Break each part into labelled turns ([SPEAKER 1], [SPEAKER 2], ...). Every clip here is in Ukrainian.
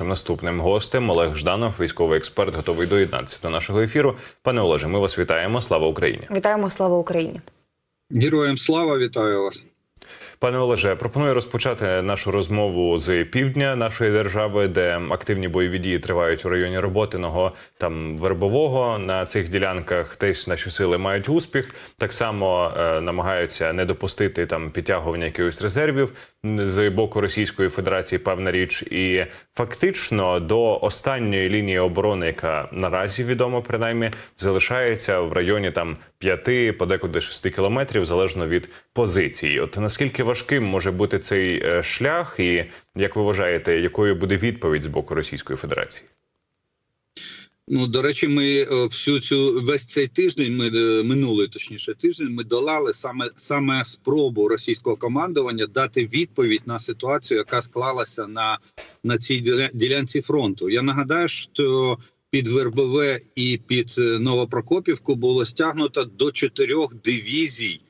[SPEAKER 1] нашим наступним гостем. Олег Жданов, військовий експерт, готовий доєднатися до нашого ефіру. Пане Олеже, ми вас вітаємо. Слава Україні!
[SPEAKER 2] Вітаємо, слава Україні.
[SPEAKER 3] Героям слава, вітаю вас.
[SPEAKER 1] Пане Олеже, пропоную розпочати нашу розмову з півдня нашої держави, де активні бойові дії тривають у районі роботиного там вербового. На цих ділянках теж наші сили мають успіх. Так само е, намагаються не допустити там підтягування якихось резервів з боку Російської Федерації. Певна річ, і фактично до останньої лінії оборони, яка наразі відома, принаймні, залишається в районі там 5, подекуди 6 кілометрів, залежно від позиції. От наскільки важким може бути цей е, шлях, і як ви вважаєте, якою буде відповідь з боку Російської Федерації?
[SPEAKER 3] Ну до речі, ми е, всю цю весь цей тиждень, ми е, минулий точніше тиждень, ми долали саме саме спробу російського командування дати відповідь на ситуацію, яка склалася на, на цій ділянці фронту. Я нагадаю, що під Вербове і під е, Новопрокопівку було стягнуто до чотирьох дивізій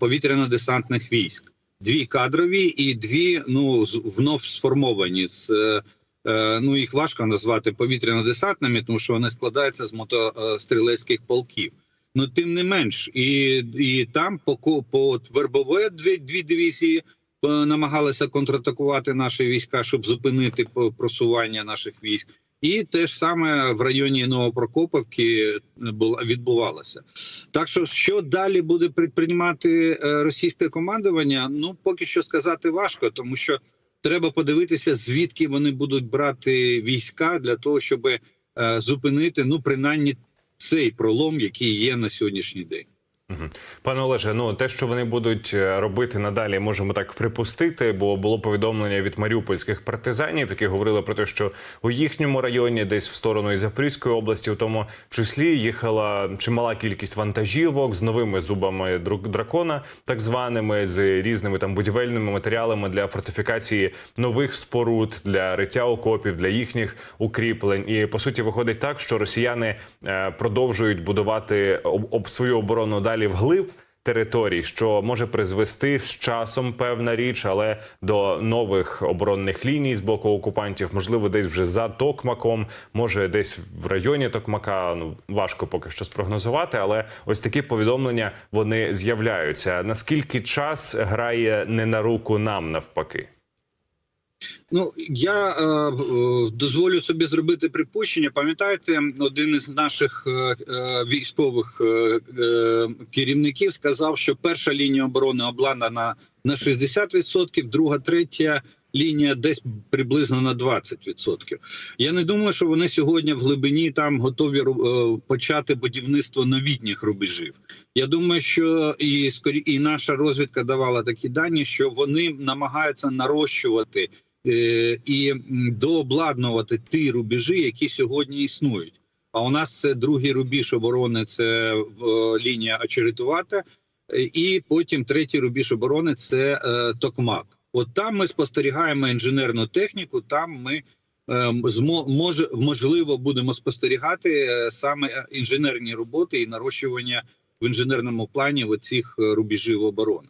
[SPEAKER 3] повітряно-десантних військ. Дві кадрові і дві ну з- вновь сформовані з ну їх важко назвати повітряно-десантними, тому що вони складаються з мотострілецьких полків. Ну тим не менш, і і там по по Вербове дві дві дивізії е, намагалися контратакувати наші війська, щоб зупинити просування наших військ. І те ж саме в районі Новопрокоповки було відбувалося. Так що, що далі буде предприймати е, російське командування? Ну поки що сказати важко, тому що треба подивитися, звідки вони будуть брати війська для того, щоб е, зупинити ну принаймні цей пролом, який є на сьогоднішній день.
[SPEAKER 1] Пане Олеже, ну те, що вони будуть е, робити надалі, можемо так припустити, бо було повідомлення від маріупольських партизанів, які говорили про те, що у їхньому районі, десь в сторону із Запорізької області, в тому числі їхала чимала кількість вантажівок з новими зубами дракона, так званими, з різними там будівельними матеріалами для фортифікації нових споруд, для риття окопів, для їхніх укріплень. І по суті виходить так, що росіяни е, продовжують будувати об, об свою оборону далі вглиб територій, що може призвести з часом певна річ, але до нових оборонних ліній з боку окупантів, можливо, десь вже за Токмаком, може десь в районі Токмака. Ну важко поки що спрогнозувати, але ось такі повідомлення вони з'являються. Наскільки час грає не на руку нам навпаки?
[SPEAKER 3] Ну я е, е, дозволю собі зробити припущення. Пам'ятаєте, один із наших е, е, військових е, е, керівників сказав, що перша лінія оборони обладнана на 60%, друга, третя лінія десь приблизно на 20%. Я не думаю, що вони сьогодні в глибині там готові е, почати будівництво новітніх рубежів. Я думаю, що і скорі і наша розвідка давала такі дані, що вони намагаються нарощувати і дообладнувати ті рубежі, які сьогодні існують. А у нас це другий рубіж оборони, це в, лінія очеретувата, е, і потім третій рубіж оборони це е, Токмак. От там ми спостерігаємо інженерну техніку. Там ми е, змо- може, можливо будемо спостерігати е, саме інженерні роботи і нарощування в інженерному плані оцих е, рубежів оборони.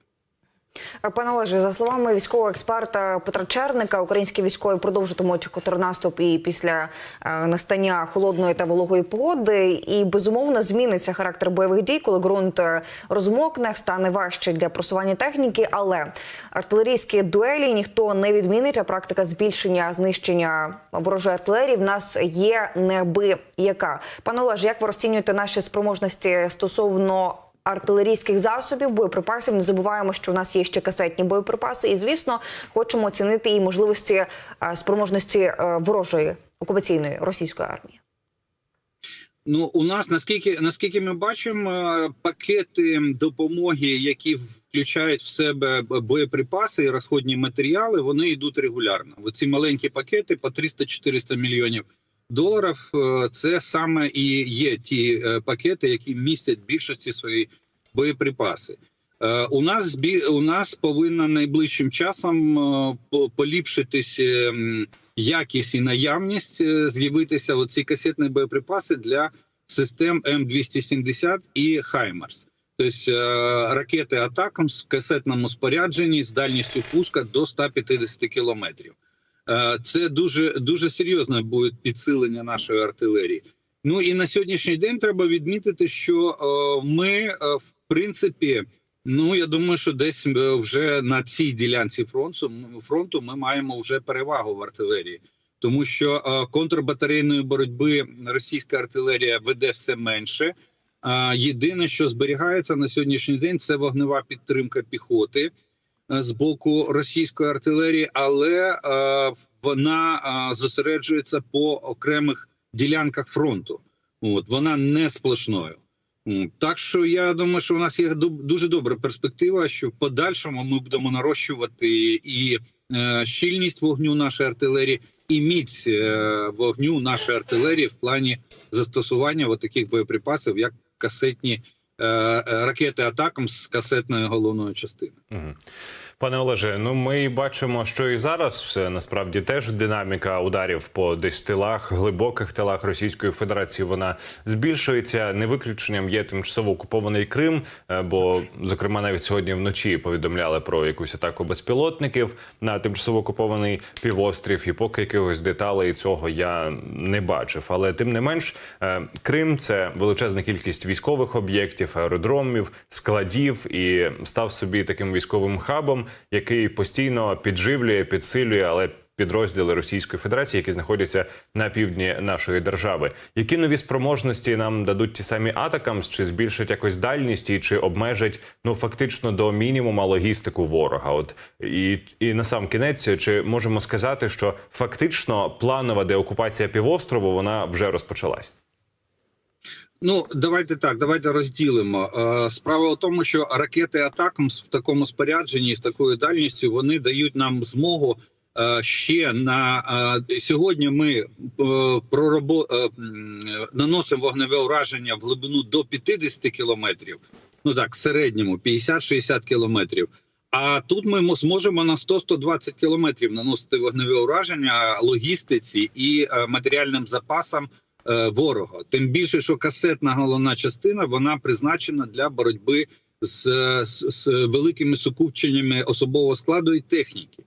[SPEAKER 2] Пане Олеже, за словами військового експерта Петра Черника, українські військові продовжуватимуть контрнаступ і після е, настання холодної та вологої погоди. І безумовно зміниться характер бойових дій, коли ґрунт е, розмокне, стане важче для просування техніки. Але артилерійські дуелі ніхто не відмінить. А практика збільшення знищення ворожої артилерії в нас є неабияка. Пане Олеже, як ви розцінюєте наші спроможності стосовно? Артилерійських засобів, боєприпасів. Не забуваємо, що в нас є ще касетні боєприпаси, і звісно, хочемо оцінити і можливості е, спроможності е, ворожої окупаційної російської армії.
[SPEAKER 3] Ну, у нас наскільки наскільки ми бачимо, е, пакети допомоги, які включають в себе боєприпаси і розходні матеріали, вони йдуть регулярно. Оці маленькі пакети по 300-400 мільйонів доларів. е, Це саме і є ті е, пакети, які містять більшості свої боєприпаси. Е, У нас у нас повинна найближчим часом поліпшитись якість і наявність, з'явитися оці касетні боєприпаси для систем М270 і Хаймарс. Тобто ракети Атакамс в касетному спорядженні з дальністю пуска до 150 кілометрів. Е, Це дуже дуже серйозне буде підсилення нашої артилерії. Ну і на сьогоднішній день треба відмітити, що е, ми, е, в принципі, ну я думаю, що десь вже на цій ділянці фронту фронту ми маємо вже перевагу в артилерії, тому що контрбатарейної боротьби російська артилерія веде все менше. Єдине, що зберігається на сьогоднішній день, це вогнева підтримка піхоти з боку російської артилерії, але е, вона е, зосереджується по окремих ділянках фронту. От вона не сплошною. Так що я думаю, що у нас є ду- дуже добра перспектива, що в подальшому ми будемо нарощувати і е, щільність вогню нашої артилерії, і міць е, вогню нашої артилерії в плані застосування таких боєприпасів, як касетні е, е, ракети атакам з касетної головної частини.
[SPEAKER 1] Мгм. Пане Олеже, ну ми бачимо, що і зараз насправді теж динаміка ударів по десь тилах, глибоких тилах Російської Федерації вона збільшується. Не виключенням є тимчасово окупований Крим, е, бо зокрема навіть сьогодні вночі повідомляли про якусь атаку безпілотників на тимчасово окупований півострів. І поки якихось деталей цього я не бачив. Але тим не менш, е, Крим це величезна кількість військових об'єктів, аеродромів, складів і став собі таким військовим хабом, який постійно підживлює, підсилює, але. Підрозділи Російської Федерації, які знаходяться на півдні нашої держави, які нові спроможності нам дадуть ті самі атакамс, чи збільшать якось дальність, і чи обмежать ну фактично до мінімума логістику ворога? От і, і на сам кінець, чи можемо сказати, що фактично планова деокупація півострову вона вже розпочалась?
[SPEAKER 3] Ну, давайте так, давайте розділимо. Е, Справа в тому, що ракети Атакамс в такому спорядженні з такою дальністю вони дають нам змогу е, ще на е, сьогодні. Ми прорабо, наносимо вогневе ураження в глибину до 50 кілометрів. Ну так, в середньому 50-60 кілометрів. А тут ми зможемо на 100-120 кілометрів наносити вогневе ураження логістиці і матеріальним запасам ворога. Тим більше, що касетна головна частина вона призначена для боротьби з, з, з великими сукупченнями особового складу і техніки,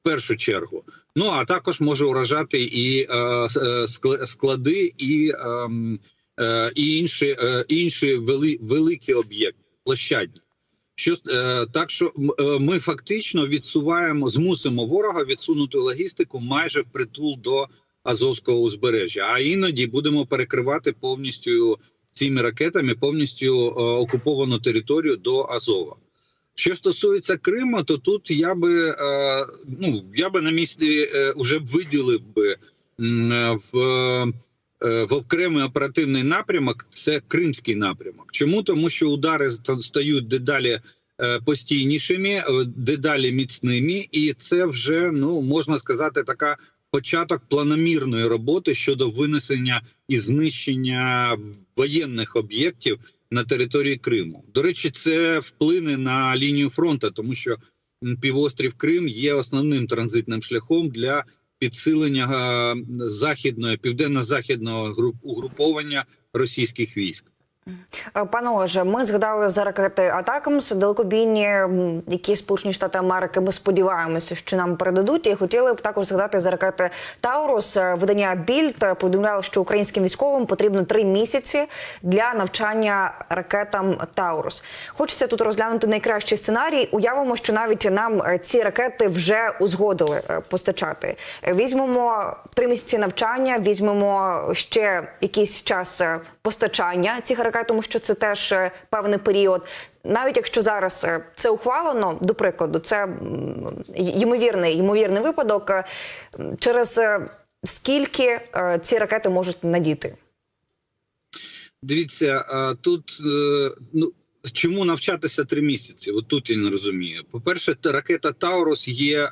[SPEAKER 3] в першу чергу. Ну а також може уражати і е, е, склади, і, ем, е, і інші, е, інші вели, великі об'єкти, площадні. Що е, так, що е, ми фактично відсуваємо, змусимо ворога відсунути логістику майже впритул до Азовського узбережжя. А іноді будемо перекривати повністю цими ракетами повністю е, окуповану територію до Азова. Що стосується Криму, то тут я би е, ну я би на місці е, вже б виділив би е, в, е, в окремий оперативний напрямок. Це Кримський напрямок. Чому тому, що удари ста- стають дедалі е, постійнішими, е, дедалі міцними, і це вже ну можна сказати така початок планомірної роботи щодо винесення і знищення воєнних об'єктів на території Криму. До речі, це вплине на лінію фронту, тому що півострів Крим є основним транзитним шляхом для підсилення е, західної південно-західного груп угруповання російських військ.
[SPEAKER 2] Е, Пане Олеже, ми згадали за ракети Атакамс, далекобійні, які Сполучені Штати Америки ми сподіваємося, що нам передадуть. І хотіли б також згадати за ракети Таурус. Е, Видання Більд повідомляло, що українським військовим потрібно три місяці для навчання ракетам Таурус. Хочеться тут розглянути найкращий сценарій. Уявимо, що навіть нам е, ці ракети вже узгодили постачати. Візьмемо три місяці навчання, візьмемо ще якийсь час постачання цих ракет, тому що це теж е, певний період. Навіть якщо зараз е, це ухвалено, до прикладу, це ймовірний, ймовірний випадок. е, Через скільки ці ракети можуть надіти?
[SPEAKER 3] Дивіться, тут ну чому навчатися три місяці? От тут я не розумію. По перше, ракета Таурус є,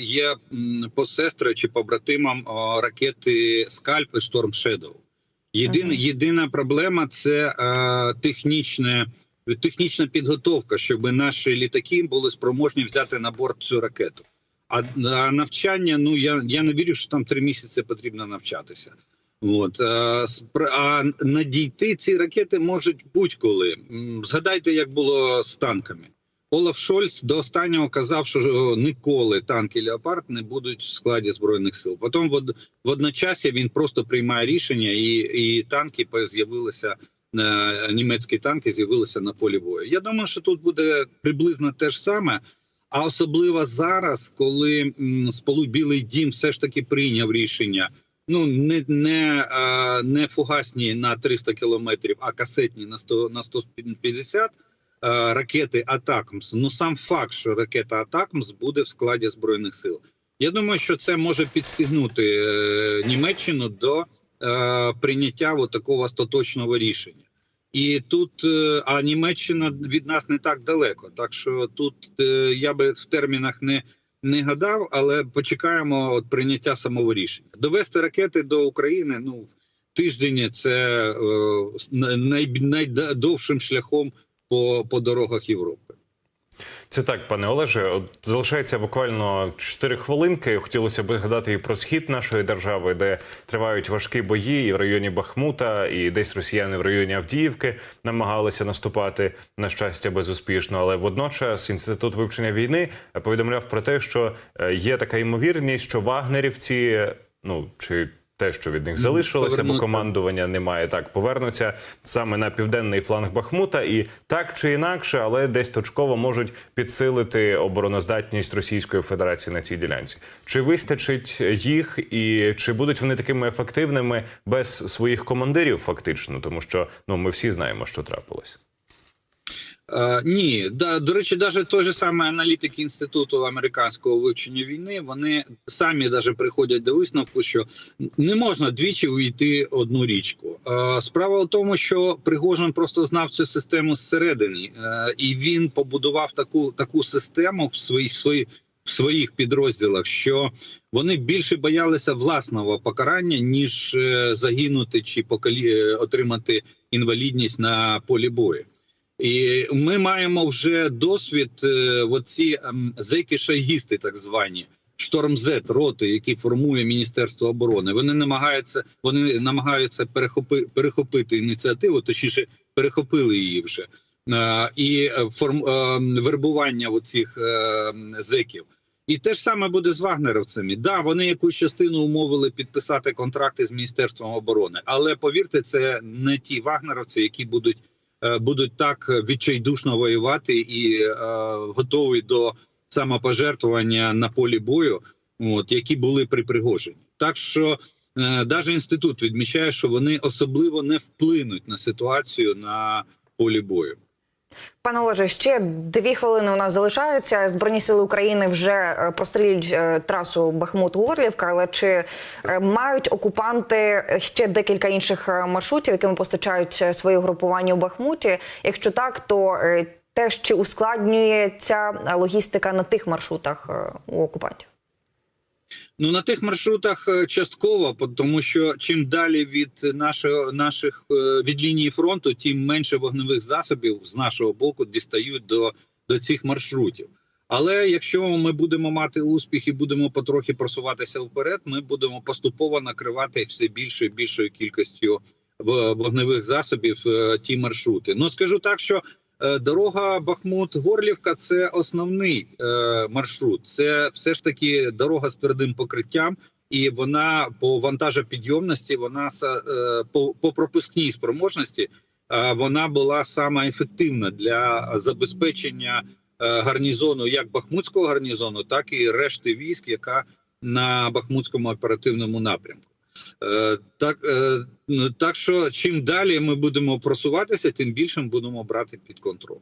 [SPEAKER 3] є м, посестрою чи побратимом ракети Скальп і Шторм Шедоу. Єдина, єдина проблема це а, технічне. Технічна підготовка, щоб наші літаки були спроможні взяти на борт цю ракету. А, а навчання, ну я, я не вірю, що там три місяці потрібно навчатися. От а, а надійти ці ракети можуть будь-коли. Згадайте, як було з танками. Олаф Шольц до останнього казав, що е, ніколи танки Леопард не будуть в складі збройних сил. Потім вод, водночасі він просто приймає рішення, і, і танки з'явилися. Німецькі танки з'явилися на полі бою. Я думаю, що тут буде приблизно те ж саме. А особливо зараз, коли сполу Білий Дім все ж таки прийняв рішення. Ну не не, е, не фугасні на 300 кілометрів, а касетні на 100, на 150 е, ракети Атакмс. Ну сам факт, що ракета Атакмс буде в складі збройних сил. Я думаю, що це може підстігнути е, Німеччину до е, прийняття такого остаточного рішення. І тут е, а Німеччина від нас не так далеко. Так що тут е, я би в термінах не, не гадав, але почекаємо от прийняття самого рішення. Довести ракети до України. Ну тиждень це е, най, найдовшим шляхом по, по дорогах Європи.
[SPEAKER 1] Це так, пане Олеже. От залишається буквально 4 хвилинки. Хотілося б згадати і про схід нашої держави, де тривають важкі бої і в районі Бахмута, і десь росіяни в районі Авдіївки намагалися наступати на щастя безуспішно. Але водночас інститут вивчення війни повідомляв про те, що е, є така ймовірність, що вагнерівці, ну чи те, що від них залишилося, бо командування немає, так повернуться саме на південний фланг Бахмута, і так чи інакше, але десь точково можуть підсилити обороноздатність Російської Федерації на цій ділянці. Чи вистачить їх, і чи будуть вони такими ефективними без своїх командирів, фактично, тому що ну ми всі знаємо, що трапилось.
[SPEAKER 3] Е, ні, да, до речі, навіть той же самий аналітики інституту американського вивчення війни вони самі даже приходять до висновку, що не можна двічі увійти одну річку. Е, справа в тому, що Пригожин просто знав цю систему зсередини, е, і він побудував таку таку систему в своїй свої, в своїх підрозділах, що вони більше боялися власного покарання, ніж е, загинути чи покалі, е, отримати інвалідність на полі бою. І ми маємо вже досвід. е, Оці ем, зеки-шайгісти, так звані штормзет роти, які формує Міністерство оборони. Вони намагаються вони намагаються перехопи, перехопити ініціативу, точніше перехопили її вже. Е, і е, форм вербування оцих зеків. І те ж саме буде з вагнеровцями. Да, вони якусь частину умовили підписати контракти з міністерством оборони, але повірте, це не ті вагнеровці, які будуть будуть так відчайдушно воювати і е, готові до самопожертвування на полі бою, от які були при Пригожині. Так що навіть інститут відмічає, що вони особливо не вплинуть на ситуацію на полі бою.
[SPEAKER 2] Пане Олеже, ще дві хвилини у нас залишаються. Збройні сили України вже е, прострілюють е, трасу Бахмут-Горлівка. Але чи е, мають окупанти ще декілька інших маршрутів, якими постачають свої групування у Бахмуті? Якщо так, то теж чи ускладнює ця е, логістика на тих маршрутах у окупантів?
[SPEAKER 3] Ну на тих маршрутах е, частково, тому що чим далі від нашого наших е, від лінії фронту, тим менше вогневих засобів з нашого боку дістають до, до цих маршрутів. Але якщо ми будемо мати успіх і будемо потрохи просуватися вперед, ми будемо поступово накривати все більшою і більшою кількістю в- вогневих засобів е, ті маршрути. Ну скажу так, що Е, Дорога Бахмут-Горлівка це основний е, маршрут. Це все ж таки дорога з твердим покриттям, і вона по вантажопідйомності, вона е, по, по пропускній спроможності, е, вона була саме ефективна для забезпечення е, гарнізону, як Бахмутського гарнізону, так і решти військ, яка на Бахмутському оперативному напрямку. Е, Так, е, так що чим далі ми будемо просуватися, тим більше ми будемо брати під контроль.